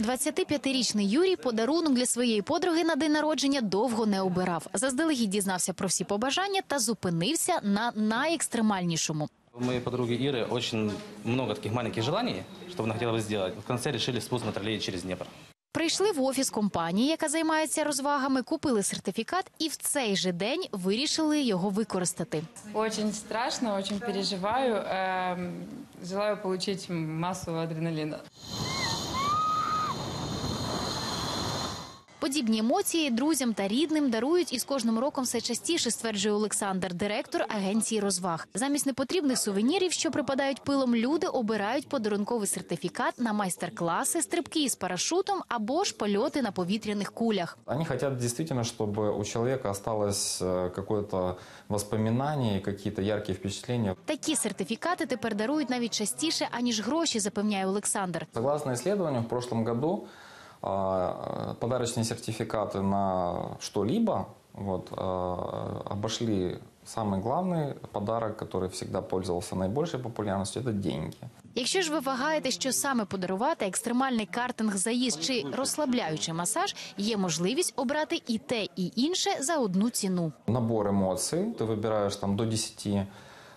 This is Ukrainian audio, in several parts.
25-річний Юрій подарунок для своєї подруги на день народження довго не обирав. Заздалегідь дізнався про всі побажання та зупинився на найекстремальнішому. У моей подруги Иры очень много таких маленьких желаний, что она хотела бы сделать. В конце решили спуск на троллее через Днепр. Прийшли в офіс компанії, яка займається розвагами, купили сертифікат і в цей же день вирішили його використати. Очень страшно, очень переживаю. Эм, желаю получить массу адреналина. Подібні емоції друзям та рідним дарують і з кожним роком все частіше, стверджує Олександр, директор агенції розваг. Замість непотрібних сувенірів, що припадають пилом, люди обирають подарунковий сертифікат на майстер-класи, стрибки із парашутом або ж польоти на повітряних кулях. Они хотят действительно, чтобы у человека осталось э, какое-то воспоминание и какие-то яркие. Такі сертифікати тепер дарують навіть частіше аніж гроші, запевняє Олександр. Согласно исследованию, в прошлом году подарочные сертификаты на что-либо вот, а, обошли самый главный подарок, который всегда пользовался наибольшей популярностью, это деньги. Якщо ж ви вагаєте, що саме подарувати, екстремальний картинг, заїзд чи розслабляючий масаж, є можливість обрати і те, і інше за одну ціну. Набор эмоций, ты выбираешь там до 10 а,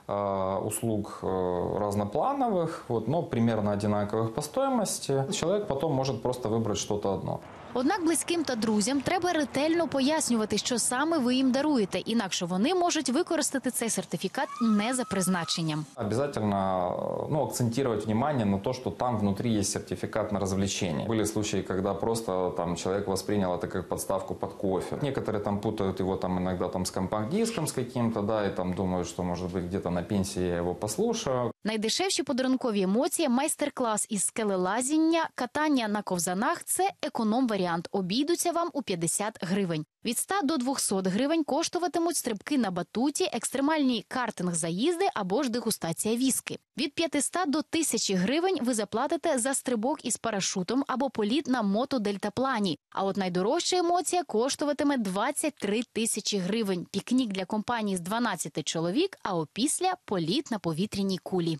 услуг э, разноплановых, вот, но примерно одинаковых по стоимости. Человек потом может просто выбрать что-то одно. Однак близьким та друзьям треба ретельно пояснювати, що саме ви їм даруєте, інакше вони можуть використати цей сертифікат не за призначенням. Обязательно э, ну, акцентировать внимание на то, что там внутри есть сертификат на развлечение. Были случаи, когда просто там, человек воспринял это как подставку под кофе. Некоторые там путают его там, иногда там, с компакт-диском с каким-то, да, и там думают, что, может быть, где-то на пенсии я его послушаю. Найдешевші подарункові емоції, майстер-клас із скелелазіння, катання на ковзанах це економ-варіант. Обійдуться вам у 50 гривень. Від 100 до 200 гривень коштуватимуть стрибки на батуті, екстремальні картинг-заїзди або ж дегустація віски. Від 500 до 1000 гривень ви заплатите за стрибок із парашутом або політ на мотодельтаплані. А от найдорожча емоція коштуватиме 23 тисячі гривень. Пікнік для компанії з 12 чоловік, а опісля політ на повітряній кулі.